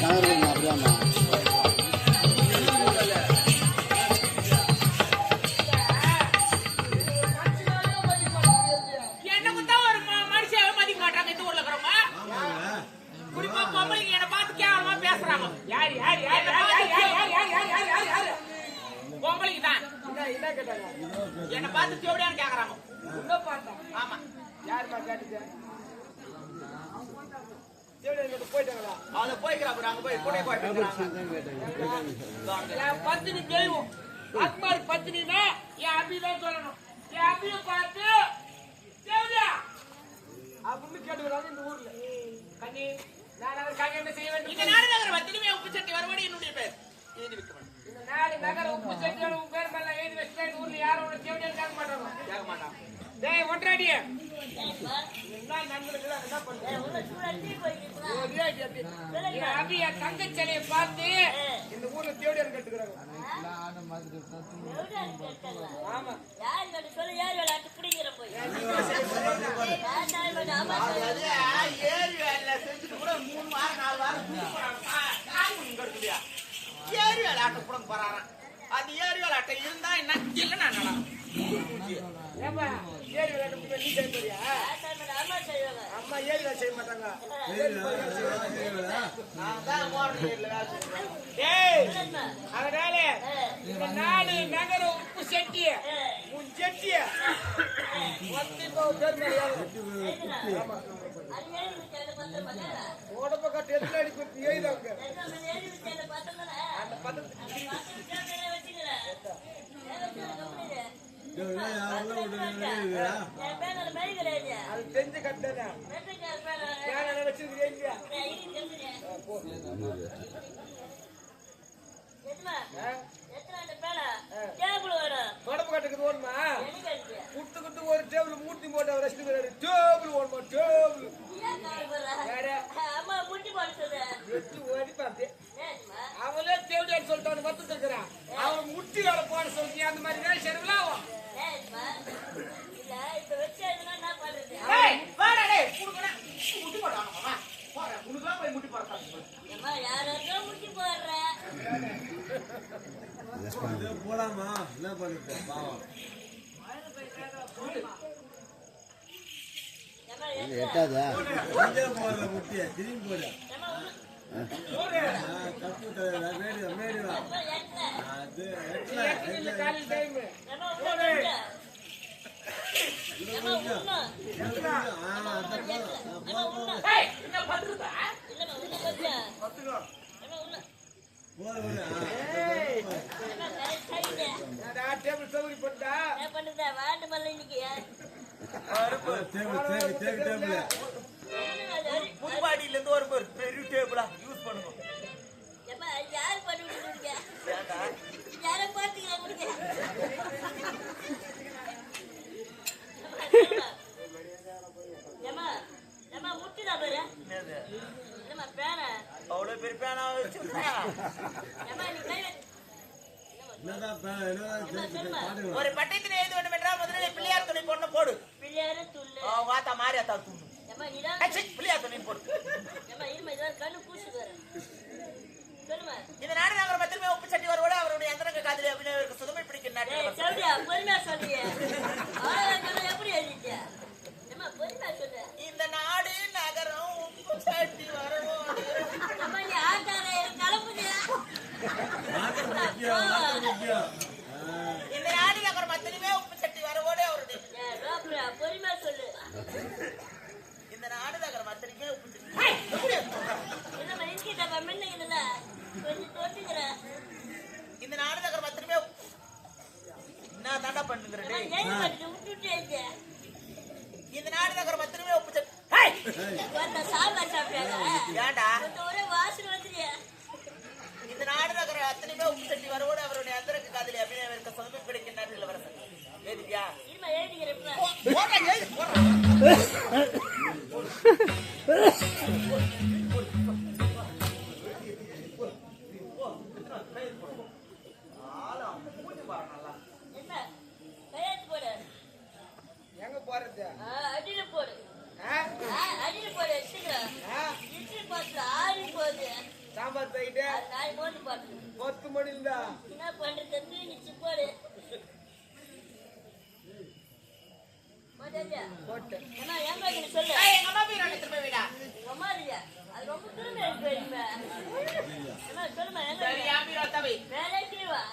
Colour ஆமா அவங்க போய்க்கிறாங்க அங்க போய் கூட போயிட்டு என் பத்தினி தெய்வம் அக்பர் பத்தினினா என் அபி தான் சொல்லணும். என் அபியை பார்த்து அப்படின்னு கேட்டுக்கிறாங்க இந்த ஊர்ல. கண்ணி நான் அதற்காக என்ன செய்ய வேண்டும் இந்த நாடு நகர உப்பு சட்டி வருவடி என்னுடைய பேர்? எழுதி வைக்க இந்த நாடு நகர உப்பு சட்டியோட உன் பேர் மேல எழுதி வச்சுட்டா இந்த ஊர்ல யாரும் உனக்கு கேட்க மாட்டாங்க. கேட்க மாட்டான் கொண்டாடிய. தங்க சிலையை பார்த்து. இந்த ஊர்ல தேடியார் கட்டுக்கிறாங்க. ஆமா. ஏறி வேலை செஞ்சுட்டு கூட மூணு வாரம் நாலு வாரம் கட்டுறியா ஏறி வேலை ஆட்டம் கூட போறாராம். அது ஏறி வேலை ஆட்டம் இருந்தா என்ன? இல்லைன்னா என்னடா? அம்மா ஏறி வேலை செய்ய மாட்டாங்க. அதனால இந்த நாடு நகர உப்பு செட்டிய உன் செட்டிய உடம்பு கட்டு எத்தனை அடிக்கு எழுதாங்க அந்த பத்து ஒரு டேபிள் மூர்த்தி போட்டு அவர் எட்டாதா பண்றதா வாட்டு பல்ல இன்னைக்கு புதுப்பாடியில இருந்து ஒரு பெரிய டேபிளா யூஸ் பண்ணுவோம் யாரு பண்ணி விடுங்க யார பாத்துக்கலாம் கொடுங்க. பேனா? ஒரு பட்டயத்தில் எழுதி வேண்டும் என்றால் முதலில் பிள்ளையார் துணை போட்டு போடு. யாரு துள்ளு அவன் வாத்தா மாறி அத்தா துள்ளு ஏமா இதான் பிள்ளையா துணி போடு. ஏமா இருமா இதான் கண்ணு பூசி வரேன். சொல்லுமா இந்த நாடு நாங்கள் பத்திரமே உப்பு சட்டி வருவோட அவருடைய எந்திரங்க காதலி அபிநயருக்கு சுதமை பிடிக்கிற நாடு சொல்றியா பொறுமையா சொல்றியா. எப்படி எழுதிட்டியா ஏமா பொறுமையா சொல்லு இந்த நாட்டுல இருக்கிற பத்து நிமிடம் உப்பு சாம்பார் சாப்பிட்டாங்க ஏண்டா ஒரே வாசல் வந்துருயா இந்த நாடுல இருக்கிற அத்தனை பேர் உப்பு சட்டி அவருடைய அந்தரக்கு காதலி அப்படின்னு அவருக்கு சொந்தமே கிடைக்கும் நாட்டில் வர சொல்லி எழுதியா எழுதிக்கிறேன்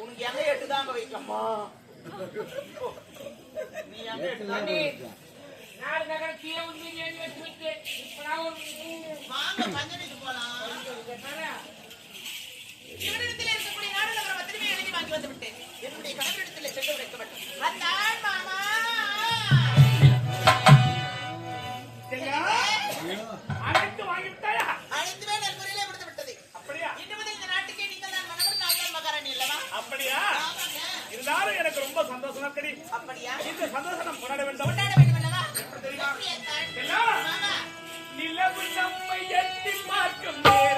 உனக்கு எங்க எட்டு தாங்க வைக்கம்மா நீ எங்க எட்டு தாண்டி நாலு நகரம் கீழே உண்மை வச்சு விட்டு இப்ப நான் ஒரு வாங்க பஞ்சனைக்கு போலாம் இவரிடத்தில் இருக்கக்கூடிய நாடு நகரம் பத்திரிகை எழுதி வாங்கி வந்து விட்டேன் என்னுடைய கணவரிடத்தில் சென்று வைக்க வேண்டும் அத்தான் மாமா ரொம்ப சந்தோஷமா கடி அப்படியா? இந்த சந்தோஷம் கொண்டாட வேண்டும். கொண்டாட அல்லவா? மாமா. நிலவு நம்மை எட்டி பார்க்கும் நேரம்.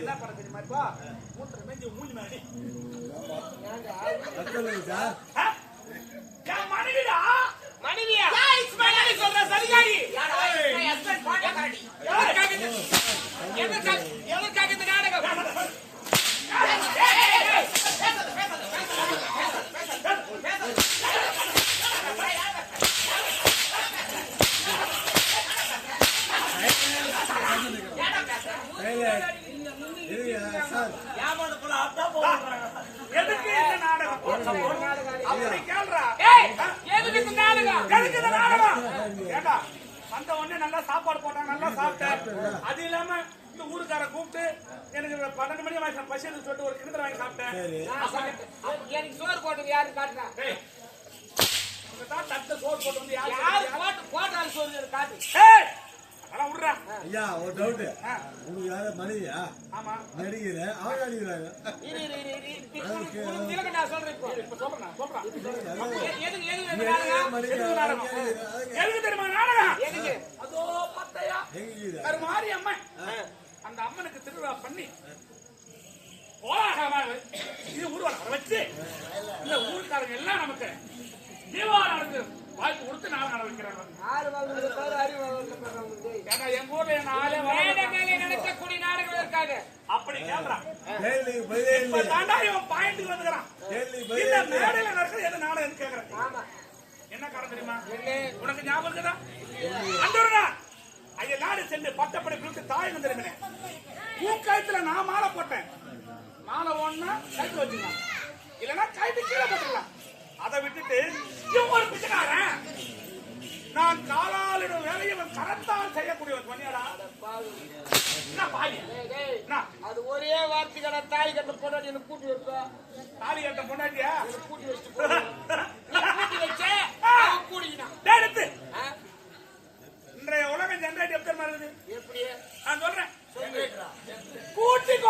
என்ன பண்ண தெரியுமா? இப்போ மூத்திர மேஞ்சி மூஞ்சி என் மனைவிடா? மனைவியா? மனைவி சொல்ற பாட்டக்காரடி. எதற்காக இந்த- நாடகம்? ஏய், எதுக்கு இந்த நாடகம்? அப்படி கேள்றா எதுக்கு நாடகம்? எதுக்கு இந்த நாடகம்? ஏண்டா வந்த உடனே நல்லா சாப்பாடு போட்டாங்க நல்லா சாப்பிட்டேன். அது இல்லாம இந்த ஊருக்கார கூப்பிட்டு எனக்கு பன்னெண்டு மணி வயசு பசி எடுத்து சொல்லிட்டு ஒரு கிணத்துல வாங்கி சாப்பிட்டேன். எனக்கு சோறு போட்டது யாரு காட்டுறா? ஏய், உங்க தான் தட்டு சோறு போட்டு வந்து யாரு போட்டு போட்டாலும் சோறு காட்டு. ஐயா ஒரு டவுட் உங்களுக்கு யார மனைவியா? நடிகர் அவங்க நடிக்கிறாங்க அந்த அம்மனுக்கு திருவிழா பண்ணி கோலாகலமாக இது ஊர்வலம். இந்த ஊருக்காரங்க எல்லாம் நமக்கு தீபாவளி வாய்ப்பு கொடுத்து நாள் நடவடிக்கிறாங்க மேடை நடக்கக்கூடிய நாடுகள் இருக்காங்க அப்படி கேள்றான் தாண்டா இவன் பாயிண்ட்டுக்கு வந்துக்கிறான். இந்த மேடையில நடக்கிறது எது நாடகம் கேக்குறேன் என்ன காரணம் தெரியுமா? உனக்கு ஞாபகம் இருக்குதா? அந்தோரா ஐயா நாடு சென்று பட்டப்படிப்புக்கு தாயகம் தெரியுமே பூக்கழுத்துல நான் மாலை போட்டேன். மாலை ஒண்ணா கழுத்து வச்சுக்கலாம். இல்லைன்னா கழுத்து கீழே போட்டுக்கலாம். அதை விட்டுட்டு இவன் ஒரு பிச்சைக்காரன். நான் காலா கரத்தால் செய்யக்கூடிய ஒரு பணியாடா என்ன பாவி? ஒரே வார்த்தைக்கான தாலி கட்ட பொண்டாட்டி கூட்டி வைப்பேன் தாலி கட்ட பொண்டாட்டியா? கூட்டி வச்சுட்டு கூட்டி வச்சே? கூட்டிக்கிட்டான் இன்றைய உலக ஜென்ரேட் எப்படி மாறுது? எப்படியே? நான் சொல்றேன். கூட்டிக்கோ.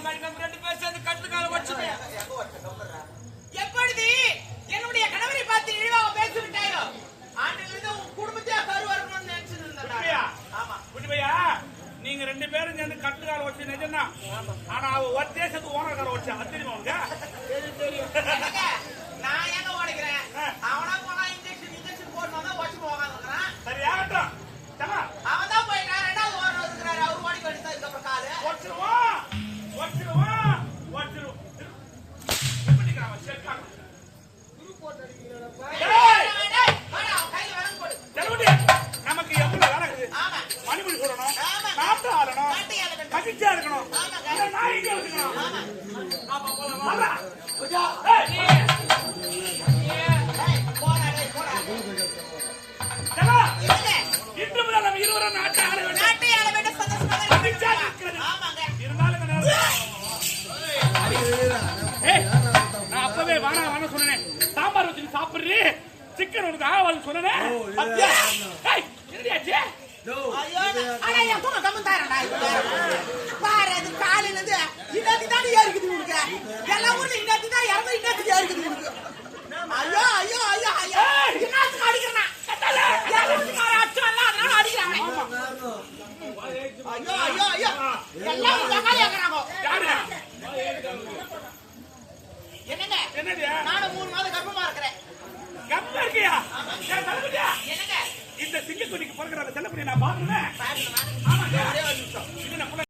marca வாடா வாடா சொன்னேன். சாம்பார் வச்சு சாப்பிடுறி? சிக்கன் உனக்கு ஆவால் சொன்னேன். என்னடியாச்சு பாரு அது காலையில இருந்து இதாண்டி தாண்டி இருக்குது உனக்கு.